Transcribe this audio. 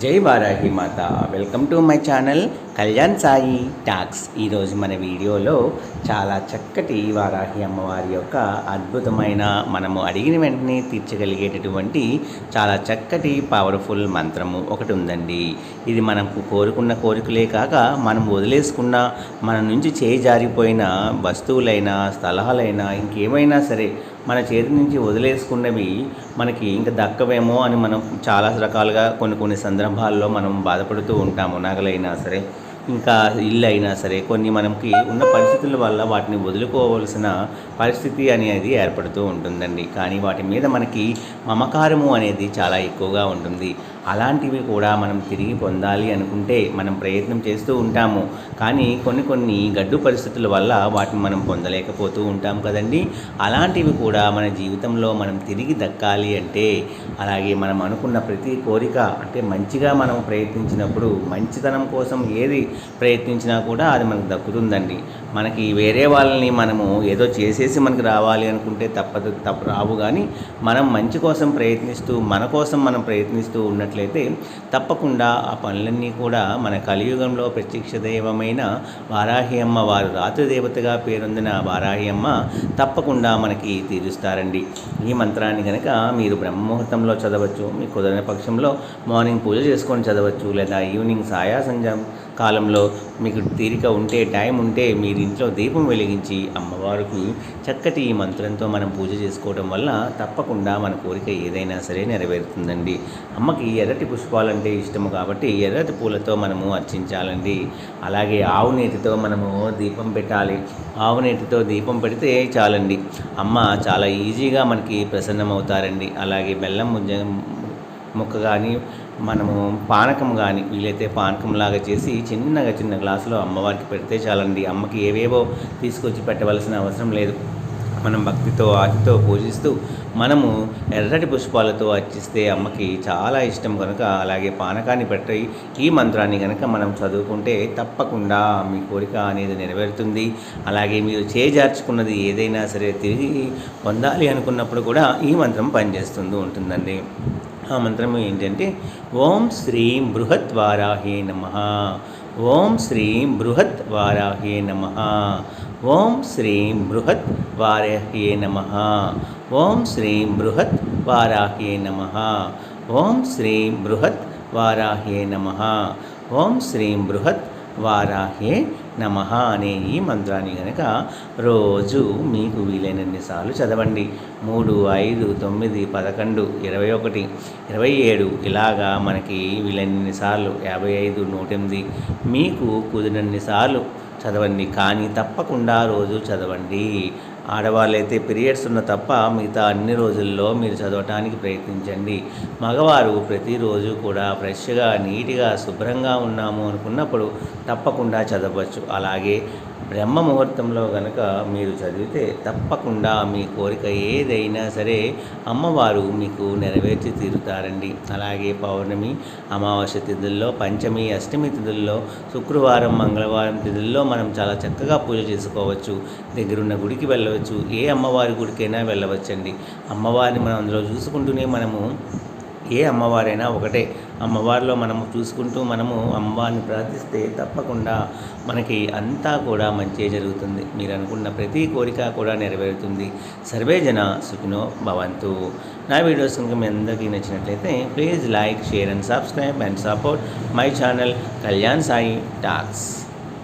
జై వారాహి మాత. Welcome to my channel Kalyan Sai talks ఈరోజు మన వీడియోలో చాలా చక్కటి వారాహి అమ్మవారి యొక్క అద్భుతమైన మనము అడిగిన వెంటనే తీర్చగలిగేటటువంటి చాలా చక్కటి పవర్ఫుల్ మంత్రము ఒకటి ఉందండి. ఇది మనకు కోరుకున్న కోరికలే కాక మనం వదిలేసుకున్న మన నుంచి చేయి జారిపోయిన వస్తువులైనా స్థలాలైనా ఇంకేమైనా సరే మన చేతి నుంచి వదిలేసుకున్నవి మనకి ఇంకా దక్కవేమో అని మనం చాలా రకాలుగా కొన్ని కొన్ని సందర్భాల్లో మనం బాధపడుతూ ఉంటాము నగలైనా సరే ఇంకా ఇల్లు అయినా సరే కొన్ని మనకి ఉన్న పరిస్థితుల వల్ల వాటిని వదులుకోవలసిన పరిస్థితి అనేది ఏర్పడుతూ ఉంటుందండి. కానీ వాటి మీద మనకి మమకారము అనేది చాలా ఎక్కువగా ఉంటుంది. అలాంటివి కూడా మనం తిరిగి పొందాలి అనుకుంటే మనం ప్రయత్నం చేస్తూ ఉంటాము. కానీ కొన్ని కొన్ని గడ్డు పరిస్థితుల వల్ల వాటిని మనం పొందలేకపోతూ ఉంటాం కదండి. అలాంటివి కూడా మన జీవితంలో మనం తిరిగి దక్కాలి అంటే అలాగే మనం అనుకున్న ప్రతి కోరిక అంటే మంచిగా మనం ప్రయత్నించినప్పుడు మంచితనం కోసం ఏది ప్రయత్నించినా కూడా అది మనకు దక్కుతుందండి. మనకి వేరే వాళ్ళని మనము ఏదో చేసేసి మనకు రావాలి అనుకుంటే తప్పదు తప్ప రావు. కానీ మనం మంచి కోసం ప్రయత్నిస్తూ మన కోసం మనం ప్రయత్నిస్తూ ఉన్నట్టు చేసినట్లయితే తప్పకుండా ఆ పనులన్నీ కూడా మన కలియుగంలో ప్రత్యక్ష దైవమైన వారాహి అమ్మ వారు రాత్రి దేవతగా పేరొందిన వారాహి అమ్మ తప్పకుండా మనకి తీరుస్తారండి. ఈ మంత్రాన్ని కనుక మీరు బ్రహ్మముహూర్తంలో చదవచ్చు మీ కుదరని పక్షంలో మార్నింగ్ పూజ చేసుకొని చదవచ్చు లేదా ఈవినింగ్ సాయా సంజం కాలంలో మీకు తీరిక ఉంటే టైం ఉంటే మీరు ఇంట్లో దీపం వెలిగించి అమ్మవారికి చక్కటి ఈ మంత్రంతో మనం పూజ చేసుకోవడం వల్ల తప్పకుండా మన కోరిక ఏదైనా సరే నెరవేరుతుందండి. అమ్మకి ఎర్రటి పుష్పాలంటే ఇష్టము కాబట్టి ఎర్రటి పూలతో మనము అర్చించాలండి. అలాగే ఆవు నేతితో మనము దీపం పెట్టాలి. ఆవు నేతితో దీపం పెడితే చాలండి. అమ్మ చాలా ఈజీగా మనకి ప్రసన్నమవుతారండి. అలాగే బెల్లం ముజ్జ ముక్క కానీ మనము పానకం కానీ వీలైతే పానకం లాగా చేసి చిన్నగా చిన్న గ్లాసులో అమ్మవారికి పెడితే చాలండి. అమ్మకి ఏవేవో తీసుకొచ్చి పెట్టవలసిన అవసరం లేదు. మనం భక్తితో ఆతితో పూజిస్తూ మనము ఎర్రటి పుష్పాలతో అర్చిస్తే అమ్మకి చాలా ఇష్టం కనుక అలాగే పానకాన్ని పెట్టి ఈ మంత్రాన్ని కనుక మనం చదువుకుంటే తప్పకుండా మీ కోరిక అనేది నెరవేరుతుంది. అలాగే మీరు చేజార్చుకున్నది ఏదైనా సరే తిరిగి పొందాలి అనుకున్నప్పుడు కూడా ఈ మంత్రం పనిచేస్తుంది ఉంటుందండి. ఆ మంత్రము ఏంటంటే ఓం శ్రీం బృహత్ వారాహే నమ. ఓం శ్రీం బృహత్ వారాహే నమ. ఓం శ్రీం బృహత్ వారాహే నమ. ఓం శ్రీం బృహత్ వారాహే నమ. ఓం శ్రీం బృహత్ వారాహే నమ. ఓం శ్రీం బృహత్ వారాహే నమ అనే ఈ మంత్రాన్ని కనుక రోజు మీకు వీలైనన్ని సార్లు చదవండి. మూడు ఐదు తొమ్మిది పదకొండు ఇరవై ఒకటి ఇరవై ఏడు ఇలాగా మనకి వీలైనన్నిసార్లు యాభై ఐదు నూట ఎనిమిది మీకు కుదిరినన్నిసార్లు చదవండి. కానీ తప్పకుండా రోజు చదవండి. ఆడవాళ్ళైతే పీరియడ్స్ ఉన్న తప్ప మిగతా అన్ని రోజుల్లో మీరు చదవటానికి ప్రయత్నించండి. మగవారు ప్రతిరోజు కూడా ఫ్రెష్గా నీట్గా శుభ్రంగా ఉన్నాము అనుకున్నప్పుడు తప్పకుండా చదవచ్చు. అలాగే బ్రహ్మ ముహూర్తంలో కనుక మీరు చదివితే తప్పకుండా మీ కోరిక ఏదైనా సరే అమ్మవారు మీకు నెరవేర్చి తీరుతారండి. అలాగే పౌర్ణమి అమావాస్య తిథుల్లో పంచమి అష్టమి తిథుల్లో శుక్రవారం మంగళవారం తిథుల్లో మనం చాలా చక్కగా పూజ చేసుకోవచ్చు. దగ్గరున్న గుడికి వెళ్ళవచ్చు. ఏ అమ్మవారి గుడికైనా వెళ్ళవచ్చండి. అమ్మవారిని మనం అందులో చూసుకుంటూనే మనము ఏ అమ్మవారైనా ఒకటే. అమ్మవారిలో మనము చూసుకుంటూ మనము అమ్మవారిని ప్రార్థిస్తే తప్పకుండా మనకి అంతా కూడా మంచి జరుగుతుంది. మీరు అనుకున్న ప్రతి కోరిక కూడా నెరవేరుతుంది. సర్వే జన సుఖినో భవంతు. నా వీడియోస్ కనుక మీ అందరికీ నచ్చినట్లయితే please like share and subscribe and support my channel Kalyan Sai talks.